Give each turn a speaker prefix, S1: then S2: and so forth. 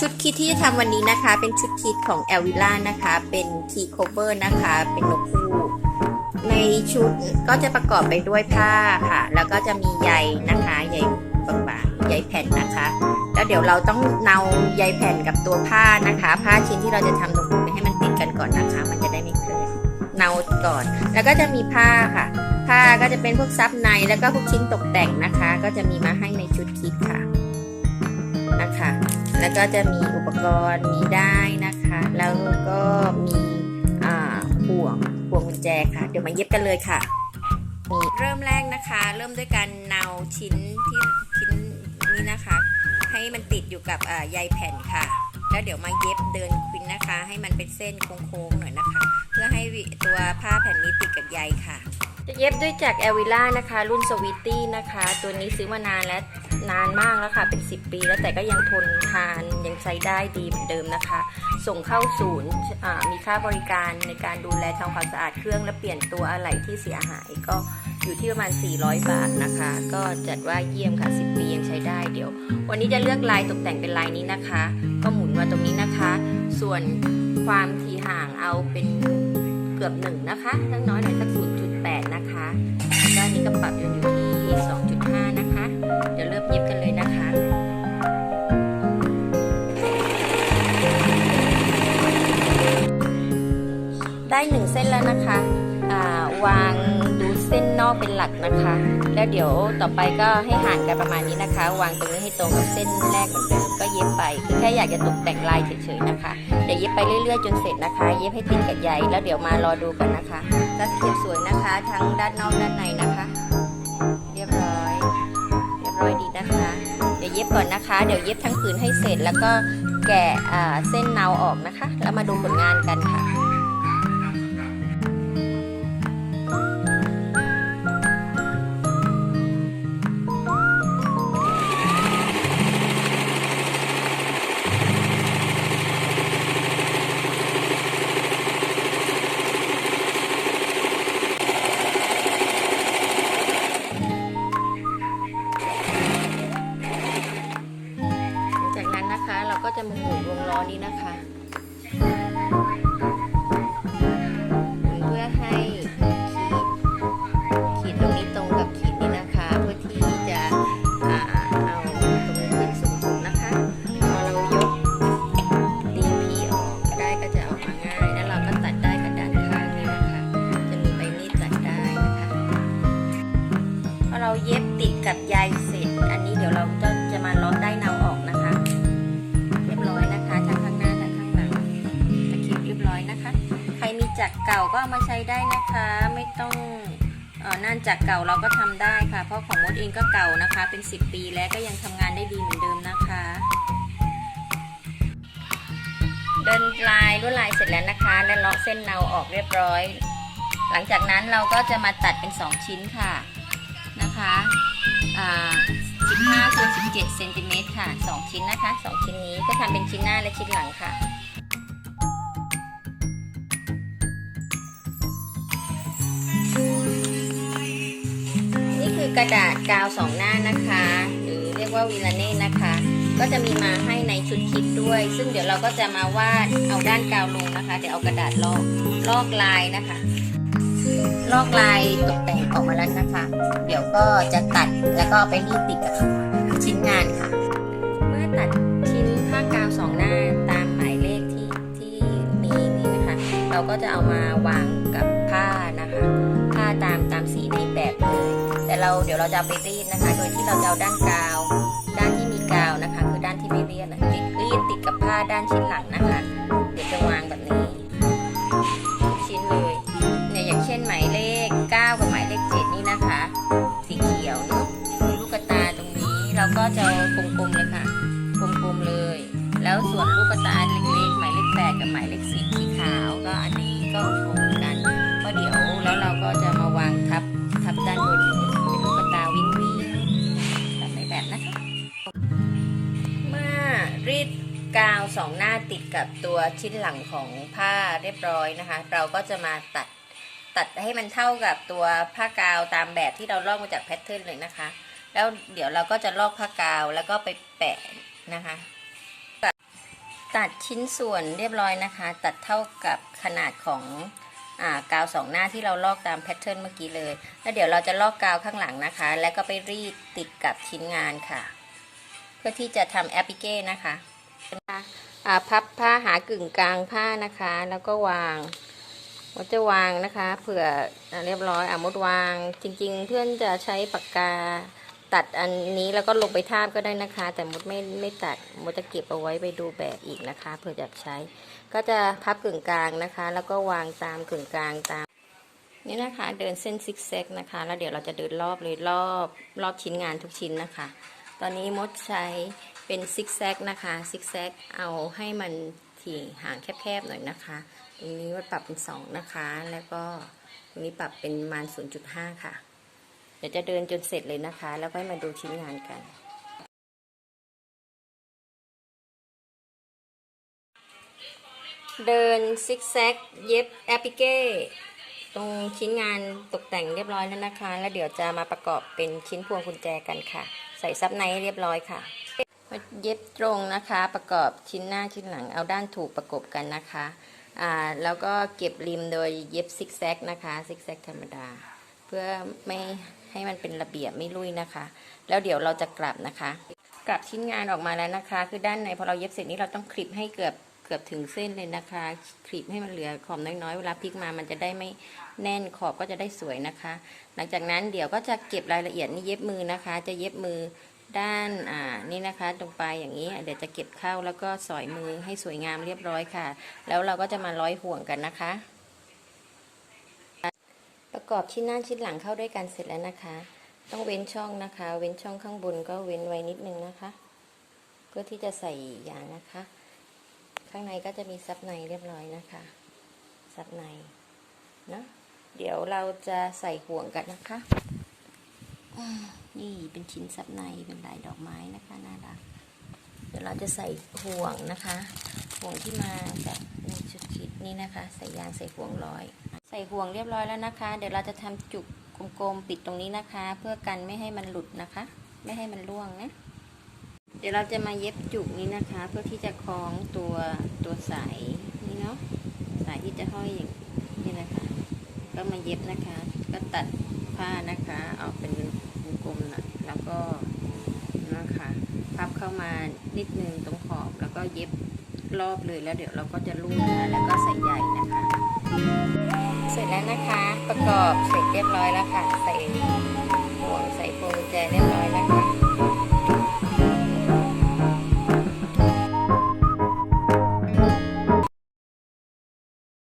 S1: ชุดคิดที่จะทำวันนี้นะคะ เป็นชุดคิดของแอลวิล่านะคะ เป็นคีโคเวอร์นะคะ เป็นนกคู่ในชุดก็จะประกอบไปด้วยผ้าค่ะ แล้วก็จะมีใยนะคะใยบางๆใยแผ่นนะคะแล้วเดี๋ยวเราต้องเนาใยแผ่นกับตัวผ้านะคะ ผ้าชิ้นที่เราจะทำตรงนี้ให้มันติดกันก่อนนะคะ มันจะได้ไม่เคลื่อนเนาก่อน แล้วก็จะมีผ้าค่ะ ผ้าก็จะเป็นพวกซับในแล้วก็พวกชิ้นตกแต่งนะคะ ก็จะมีมาให้ในชุดคิดค่ะ แล้วก็จะมีอุปกรณ์มีได้นะคะ แล้วก็มีอ่าห่วงห่วงกุญแจค่ะ เดี๋ยวมาเย็บกันเลยค่ะนี่เริ่มแรกนะคะ เริ่มด้วยการเนาชิ้นที่ชิ้นนี้นะคะ ให้มันติดอยู่กับใยแผ่นค่ะ แล้วเดี๋ยวมาเย็บเดินควินนะคะ ให้มันเป็นเส้นโค้งๆหน่อยนะคะ เพื่อให้ตัวผ้าแผ่นนี้ติดกับใยค่ะ เย็บด้วยจากเอวิล่านะคะ รุ่นสวิตตี้นะคะ ตัวนี้ซื้อมานานและนานมากแล้วค่ะ เป็น 10 ปีแล้วแต่ก็ยังทนทานยังใช้ได้ดีเหมือนเดิมนะคะ ส่งเข้าศูนย์มีค่าบริการในการดูแลทำความสะอาดเครื่องและเปลี่ยนตัวอะไหล่ที่เสียหายก็อยู่ที่ประมาณ 400 บาทนะคะ ก็จัดว่าเยี่ยมค่ะ 10 ปียังใช้ได้เดี๋ยว วันนี้จะเลือกลายตกแต่งเป็นลายนี้นะคะ ก็หมุนมาตรงนี้นะคะ ส่วนความถี่ห่างเอาเป็นเกือบหนึ่งนะคะทั้งน้อยหน่อยสัก0.8นะคะก็อันนี้ก็ปรับอยู่ที่ 2.5 นะคะ เดี๋ยวเริ่มเย็บกันเลยนะคะได้หนึ่งเส้นแล้วนะคะาวางดูเส้นนอกเป็นหลักนะคะ แล้วเดี๋ยวต่อไปก็ให้ห่างกันประมาณนี้นะคะ วางตรงนี้ให้ตรงกับเส้นแรกเหมือนเดิม เย็บไปแค่อยากจะตกแต่งลายเฉยๆนะคะเดี๋ยวเย็บไปเรื่อยๆจนเสร็จนะคะ เย็บให้ติดกับใยแล้วเดี๋ยวมารอดูกันนะคะก็เก็บสวยนะคะ ทั้งด้านนอกด้านในนะคะ เรียบร้อย เรียบร้อยดีนะคะ เดี๋ยวเย็บก่อนนะคะ เดี๋ยวเย็บทั้งผืนให้เสร็จแล้วก็แกะเส้นเนาออกนะคะ แล้วมาดูผลงานกันค่ะ ก็จะมาหมุนวงล้อนี้นะคะ เก่าก็เอามาใช้ได้นะคะ ไม่ต้องออนั่นจักรเก่าเราก็ทำได้ค่ะ เพราะของมดเองก็เก่านะคะ เป็น 10 ปีแล้วก็ยังทำงานได้ดีเหมือนเดิมนะคะ เดินลายลวดลายเสร็จแล้วนะคะ และเลาะเส้นเนาออกเรียบร้อย หลังจากนั้นเราก็จะมาตัดเป็น 2 ชิ้นค่ะนะคะอ่า15คูณ17เซนติเมตรค่ะ 2 ชิ้นนะคะ 2 ชิ้นนี้ก็ทำเป็นชิ้นหน้าและชิ้นหลังค่ะ อกระดาษกาวสองหน้านะคะ หรือเรียกว่าวิลเน่นะคะ ก็จะมีมาให้ในชุดคิดด้วย ซึ่งเดี๋ยวเราก็จะมาวาดเอาด้านกาวลงนะคะ เดี๋ยวเอากระดาษลอกลอกลายนะคะ ลอกลายตกแต่งออกมาแล้วนะคะ เดี๋ยวก็จะตัดแล้วก็ไปรีดติดกับชิ้นงานค่ะ เมื่อตัดชิ้นผ้ากาวสองหน้าตามหมายเลขที่ที่มีนี่นะคะ เราก็จะเอามาวางกับผ้านะคะ ผ้าตามตามสีใน เราเดี๋ยวเราจะไปรีดนะคะ โดยที่เราจะเอาด้านกาว ด้านที่มีกาวนะคะ คือด้านที่ไม่เรียดนะติดรีดติดกับผ้าด้านชิ้นหลังนะคะ เดี๋ยวจะวางแบบนี้ ชิ้นเลยเนี่ยอย่างเช่นหมายเลข 9 กับหมายเลข 7 นี่นะคะ สีเขียวเนาะคือลูกตาตรงนี้เราก็จะกลมๆเลยค่ะกลมๆเลย แล้วส่วนลูกตาเล็กๆหมายเลข 8 กับหมายเลข 10 สีขาวก็อันนี้ก็ กาวสองหน้าติดกับตัวชิ้นหลังของผ้าเรียบร้อยนะคะ เราก็จะมาตัดตัดให้มันเท่ากับตัวผ้ากาวตามแบบที่เราลอกมาจากแพทเทิร์นเลยนะคะ แล้วเดี๋ยวเราก็จะลอกผ้ากาวแล้วก็ไปแปะนะคะ ตัดชิ้นส่วนเรียบร้อยนะคะ ตัดเท่ากับขนาดของอากาวสองหน้าที่เราลอกตามแพทเทิร์นเมื่อกี้เลย แล้วเดี๋ยวเราจะลอกกาวข้างหลังนะคะ แล้วก็ไปรีดติดกับชิ้นงานค่ะ เพื่อที่จะทำแอปพลิเก้นะคะ พับผ้าหากึ่งกลางผ้านะคะ แล้วก็วางมดจะวางนะคะ เผื่ออเรียบร้อยอะมดวาง จริง ๆ เพื่อนจะใช้ปากกาตัดอันนี้แล้วก็ลงไปทาบก็ได้นะคะ แต่มดไม่ไม่ตัดมดจะเก็บเอาไว้ไปดูแบบอีกนะคะเผื่อจะใช้ ก็จะพับกึ่งกลางนะคะ แล้วก็วางตามกึ่งกลางตาม นี่นะคะ เดินเส้นซิกแซกนะคะ แล้วเดี๋ยวเราจะเดินรอบเลยรอบรอบชิ้นงานทุกชิ้นนะคะ ตอนนี้มดใช้ เป็นซิกแซกนะคะซิกแซกเอาให้มันถี่ห่างแคบๆหน่อยนะคะ ตรงนี้มดปรับเป็น2นะคะ แล้วก็ตรงนี้ปรับเป็นประมาณ0.5 ค่ะ เดี๋ยวจะเดินจนเสร็จเลยนะคะ แล้วก็มาดูชิ้นงานกันเดินซิกแซกเย็บแอปพลิเก้ตรงชิ้นงานตกแต่งเรียบร้อยแล้วนะคะ แล้วเดี๋ยวจะมาประกอบเป็นชิ้นพวงกุญแจกันค่ะ ใส่ซับในให้เรียบร้อยค่ะ มาเย็บตรงนะคะประกอบชิ้นหน้าชิ้นหลังเอาด้านถูกประกบกันนะคะอ่าแล้วก็เก็บริมโดยเย็บซิกแซกนะคะซิกแซกธรรมดา เพื่อไม่ให้มันเป็นระเบียบไม่ลุยนะคะ แล้วเดี๋ยวเราจะกลับนะคะ กลับชิ้นงานออกมาแล้วนะคะ คือด้านในพอเราเย็บเสร็จนี้เราต้องคลิปให้เกือบเกือบถึงเส้นเลยนะคะคลิปให้มันเหลือขอบน้อยๆเวลาพลิกมามันจะได้ไม่แน่นขอบก็จะได้สวยนะคะ หลังจากนั้นเดี๋ยวก็จะเก็บรายละเอียดนี่เย็บมือนะคะ จะเย็บมือ ด้านอ่านี่นะคะตรงปลายอย่างนี้เดี๋ยวจะเก็บเข้าแล้วก็สอยมือให้สวยงามเรียบร้อยค่ะ แล้วเราก็จะมาร้อยห่วงกันนะคะ ประกอบชิ้นหน้าชิ้นหลังเข้าด้วยกันเสร็จแล้วนะคะ ต้องเว้นช่องนะคะ เว้นช่องข้างบนก็เว้นไว้นิดนึงนะคะ เพื่อที่จะใส่ยางนะคะ ข้างในก็จะมีซับในเรียบร้อยนะคะซับในเนอะเดี๋ยวเราจะใส่ห่วงกันนะคะ นี่เป็นชิ้นซับในเป็นลายดอกไม้นะคะน่ารัก เดี๋ยวเราจะใส่ห่วงนะคะ ห่วงที่มาจากในชุดคิดนี่นะคะ ใส่ยางใส่ห่วงร้อย ใส่ห่วงเรียบร้อยแล้วนะคะ เดี๋ยวเราจะทำจุกกลมๆปิดตรงนี้นะคะ เพื่อกันไม่ให้มันหลุดนะคะ ไม่ให้มันร่วงนะเดี๋ยวเราจะมาเย็บจุกนี้นะคะ เพื่อที่จะคล้องตัวตัวสายนี่เนาะสายที่จะห้อยอย่างนี้นะคะ ก็มาเย็บนะคะ ก็ตัดผ้านะคะออกเป็น ลมๆนะแล้วก็นะคะพับเข้ามานิดนึงตรงขอบแล้วก็เย็บรอบเลยแล้วเดี๋ยวเราก็จะลูดนะแล้วก็ใส่ใยนะคะ เสร็จแล้วนะคะประกอบเสร็จเรียบร้อยแล้วค่ะ ใส่ห่วงใส่พวงกุญแจเรียบร้อย